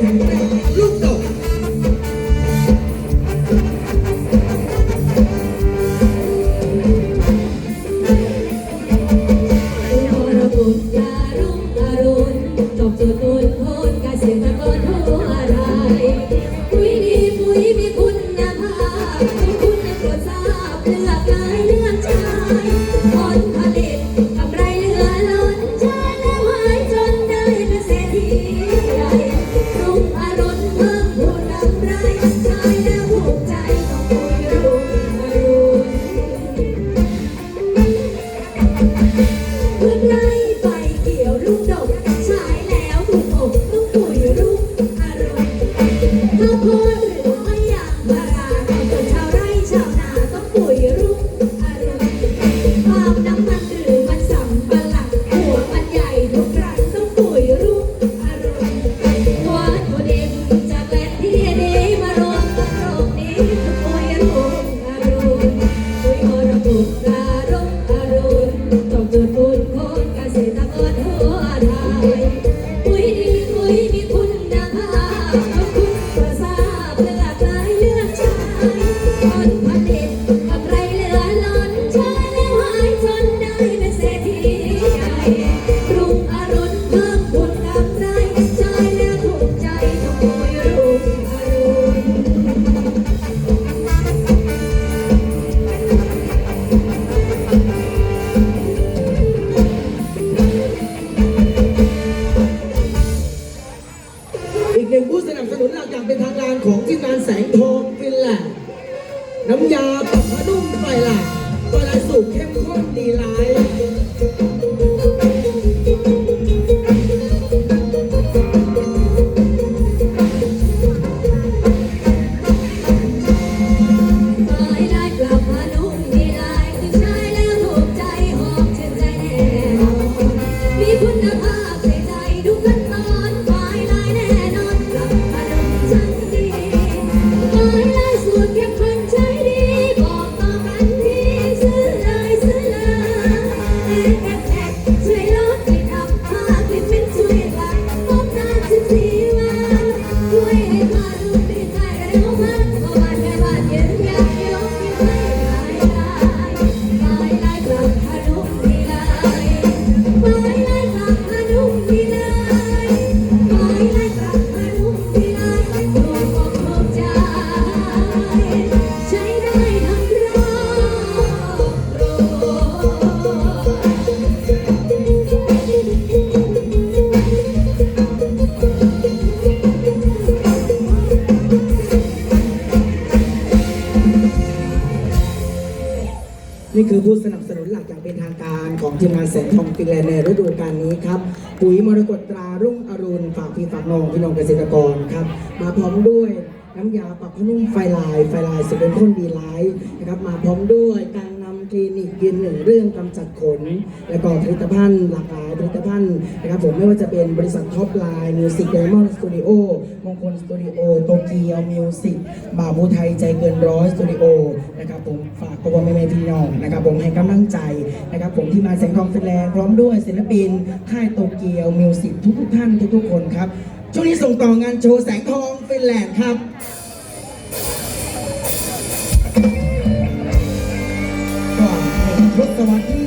แข็งแรงลูกดกพอระบุยารุ่งอรุณจบจุดตุนโคนเกษตรกรทั่วไร ดีปุ๋ เป็นทางการของทีมงานแสงทองฟินแลนด์น้ำยาปรับผ้านุ่มไฟหลักตัวลายสูตรเข้มข้นดีลา นี่คือผู้สนับสนุนหลักอย่างเป็นทางการของทีมงานแสงทองฟินแลนด์ในฤดูกาลนี้ครับปุ๋ยมรกตตรารุ่งอรุณฝากพี่ฝากน้องพี่น้องเกษตรกรครับมาพร้อมด้วยน้ำยาปรับผ้านุ่มไฟลายไฟลายสเป็นข้นดีไลท์นะครับมาพร้อมด้วยกัน คลินิกยืนหนึ่งเรื่องกำจัดขน และก็ผลิตภัณฑ์หลากหลายผลิตภัณฑ์นะครับผมไม่ว่าจะเป็นบริษัทท็อปไลน์มิวสิกเดมอนสตูดิโอมงคลสตูดิโอโตเกียวมิวสิกบาบูไทยใจเกินร้อยสตูดิโอนะครับผมฝากพ่อพ่อแม่แม่พี่น้องนะครับผมให้กำลังใจนะครับผมที่มาแสงทองฟินแลนด์พร้อมด้วยศิลปินค่ายโตเกียวมิวสิกทุกทุกๆท่านทุกๆคนครับช่วงนี้ส่งต่องานโชว์แสงทองฟินแลนด์ครับ กว่าหนึ่งทศวรรษที่สร้